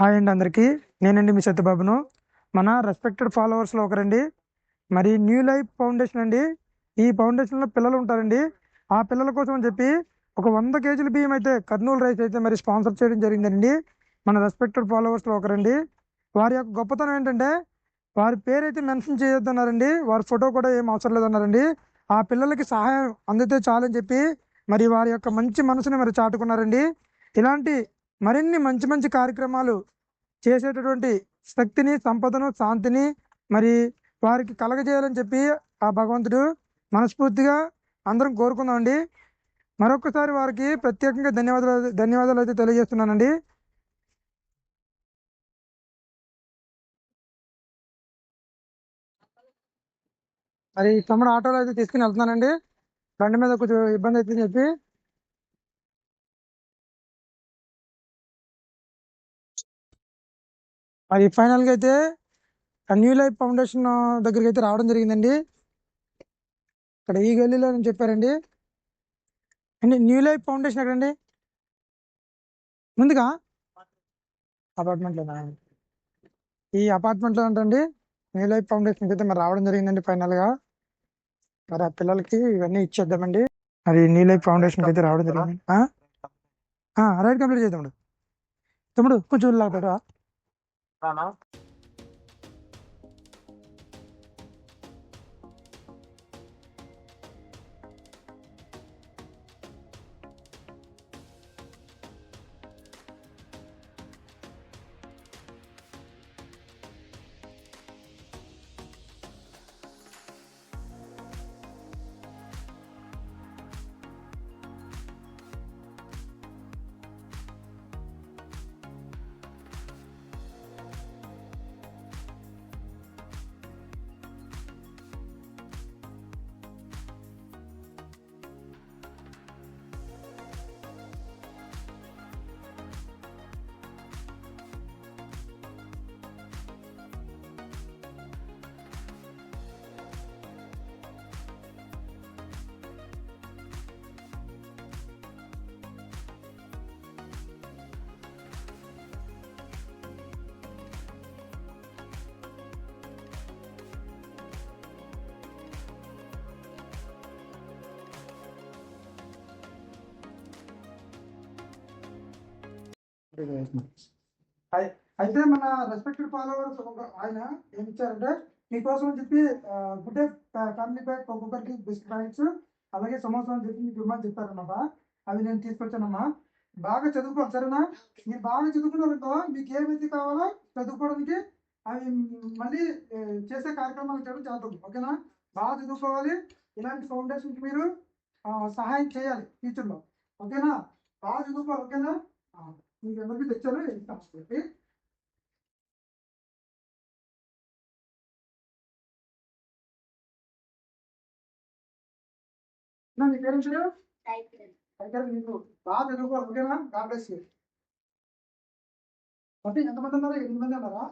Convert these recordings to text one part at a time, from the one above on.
Hi అండి అందరికీ. నేనండి మీ సత్యబాబును మన రెస్పెక్టెడ్ ఫాలోవర్స్లో ఒకరండి. మరి న్యూ లైఫ్ ఫౌండేషన్ అండి. ఈ ఫౌండేషన్లో పిల్లలు ఉంటారండి. ఆ పిల్లల కోసం అని చెప్పి ఒక వంద కేజీల బియ్యం అయితే కర్నూలు రైస్ అయితే మరి స్పాన్సర్ చేయడం జరిగిందండి. మన రెస్పెక్టెడ్ ఫాలోవర్స్లో ఒకరండి. వారి యొక్క గొప్పతనం ఏంటంటే వారి పేరైతే మెన్షన్ చేయొద్దన్నారండి. వారి ఫోటో కూడా ఏం అవసరం లేదన్నారండి. ఆ పిల్లలకి సహాయం అందితే చాలని చెప్పి మరి వారి యొక్క మంచి మనసుని మరి చాటుకున్నారండి. ఇలాంటి మరిన్ని మంచి మంచి కార్యక్రమాలు చేసేటటువంటి శక్తిని సంపదను శాంతిని మరి వారికి కలగజేయాలని చెప్పి ఆ భగవంతుడు మనస్ఫూర్తిగా అందరం కోరుకుందామండి. మరొకసారి వారికి ప్రత్యేకంగా ధన్యవాదాలు ధన్యవాదాలు అయితే తెలియజేస్తున్నానండి. మరి తమ్ముడు ఆటోలో అయితే తీసుకుని వెళ్తున్నానండి. బండి మీద కొంచెం ఇబ్బంది అవుతుందని చెప్పి మరి ఫైనల్గా అయితే ఆ న్యూ లైఫ్ ఫౌండేషన్ దగ్గరికి అయితే రావడం జరిగిందండి. ఇక్కడ ఈ గల్లీలో నేను చెప్పారండి అండి న్యూ లైఫ్ ఫౌండేషన్ ఎక్కడండి? ముందుగా అపార్ట్మెంట్లోనా ఈ అపార్ట్మెంట్లో అంటండి న్యూ లైఫ్ ఫౌండేషన్కి అయితే మరి రావడం జరిగిందండి ఫైనల్గా మరి ఆ పిల్లలకి ఇవన్నీ ఇచ్చేద్దామండి. మరి న్యూ లైఫ్ ఫౌండేషన్కి అయితే రావడం జరిగింది. ఆ? రైట్ కంప్లీట్ చేద్దాం. తమ్ముడు తమ్ముడు కొంచెం లాగా Tamam. అయితే మన రెస్పెక్టెడ్ ఫాలోవర్స్ ఆయన ఏం ఇచ్చారంటే మీకోసం అని చెప్పి గుడ్ డే ఫ్యామిలీ ప్యాక్ ఒక్కొక్కరికి బిస్కెట్ ప్యాకెట్స్ అలాగే సమోసా అని చెప్పి మీకు ఇవ్వమని చెప్పారన్నమాట. అవి నేను తీసుకొచ్చానమ్మా. బాగా చదువుకోవాలి సరేనా? మీరు బాగా చదువుకున్నారనుకో మీకు ఏమైతే కావాలో చదువుకోవడానికి అవి మళ్ళీ చేసే కార్యక్రమాలు చేయడం చేద్దాం ఓకేనా? బాగా చదువుకోవాలి. ఇలాంటి ఫౌండేషన్కి మీరు సహాయం చేయాలి ఫ్యూచర్లో ఓకేనా? బాగా చదువుకోవాలి ఓకేనా? మీకు ఎవరికి తెచ్చారు ఇస్తాం చెప్పి నా మీ పేరెంట్స్ అయితే మీకు బాగా చదువుకోవాలి ఓకేనా గాడ్ బ్లెస్ యూ అంటే ఎంతమంది ఉన్నారా? ఎనిమిది మంది ఉన్నారా?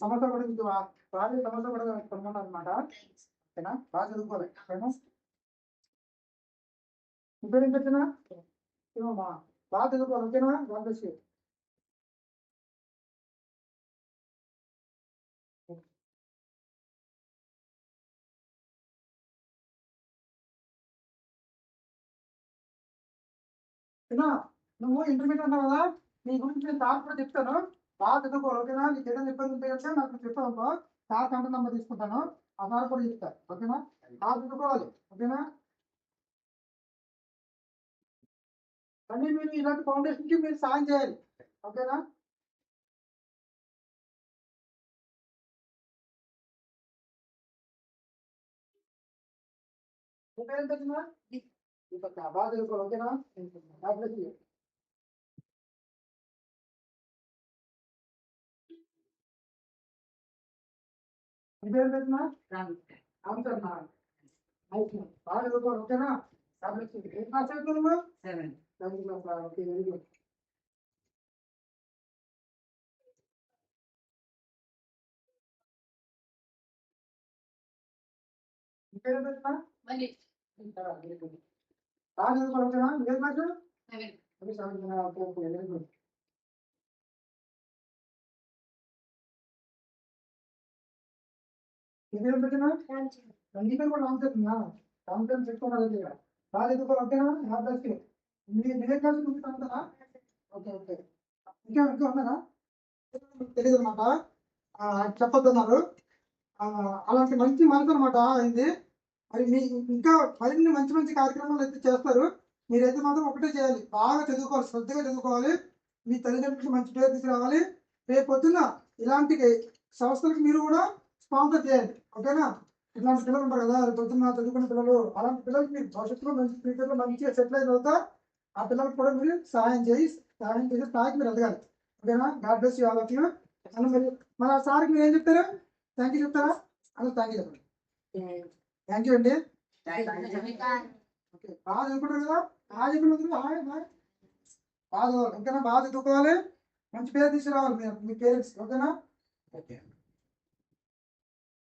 సమస్య కూడా మీకు ప్రాజెక్ట్ సమస్య కూడా కొనుక్కున్నారు అనమాట ఓకేనా బాగా చదువుకోవాలి. ఓకేనా మీ పేరు పెట్టినా ఏమమ్మా బాగా చదువుకోవాలి ఓకేనా? గాడ్ బ్లెస్ యూ నువ్వు ఇంటర్మీడియట్ అన్నావు కదా? నీ గురించి నేను సార్ కూడా చెప్తాను. బాగా చదువుకోవాలి ఓకేనా? నీకు ఏదైనా ఇబ్బంది ఉంటే కనుక నాకు చెప్తాను అనుకో. సార్ కాంటాక్ట్ నెంబర్ తీసుకుంటాను. ఆ సార్ కూడా చెప్తాను ఓకేనా? బాగా చదువుకోవాలి ఓకేనా? మళ్ళీ మీరు ఇలాంటి ఫౌండేషన్కి మీరు సాయం చేయాలి ఓకేనా మీ పేరు ఎంత వచ్చిందా దీపక్ బాగా చదువుకోవాలి ఓకేనా God bless you. మీ పేరు ఎంత వచ్చిందా అవును సార్ నా నైస్ బాగా చదువుకోవాలి सब लोग ठीक है pass out number 7 number okay very good పేరు పెట్టా మళ్ళీ బాగా చదువుకోవచ్చా లేదు మాకు అది సాయంత్రం ఇదే పెట్టినా రంజిత కూడా రామ్ చెప్తున్నా రామ్ చెప్తున్నా రాలేదు ఓకేనా నా బెస్ట్ మీ మిడిల్ చూపిస్తాను ఓకే ఓకే. ఇంకా ఇంకా ఉన్నారా తెలియదు అనమాట చెప్పొద్దన్నారు. అలాంటి మంచి మనసు అనమాట ఇది. మరి మీ ఇంకా మరిన్ని మంచి మంచి కార్యక్రమాలు అయితే చేస్తారు. మీరైతే మాత్రం ఒకటే చేయాలి. బాగా చదువుకోవాలి శ్రద్ధగా చదువుకోవాలి. మీ తల్లిదండ్రులకి మంచి పేరు తీసుకురావాలి. రేపు పొద్దున్న ఇలాంటి సంస్థలకు మీరు కూడా స్పాన్సర్ చేయాలి ఓకేనా? ఇట్లాంటి పిల్లలు ఉంటారు కదా రేపు పొద్దున్న చదువుకునే పిల్లలు. అలాంటి పిల్లలకి మీరు భవిష్యత్తులో మంచి ఫ్యూచర్లో మంచిగా సెటిల్ అయిన తర్వాత ఆ పిల్లలకు కూడా మీరు సహాయం చేయి సహాయం చేసే స్థాయికి మీరు ఎదగాలి. ఓకేనా? God bless you all of you అని మరి మన సార్కి మీరు ఏం చెప్తారా? థ్యాంక్ యూ చెప్తారా? అలా థ్యాంక్ యూ చెప్పండి. థ్యాంక్ యూ అండి. ఓకే బాగా చదువుకుంటారు కదా? బాగా చెప్పిన బాగా చదవాలి ఓకేనా? బాగా చదువుకోవాలి. మంచి పేరు తీసుకురావాలి మీ పేరెంట్స్. ఓకేనా? ఓకే.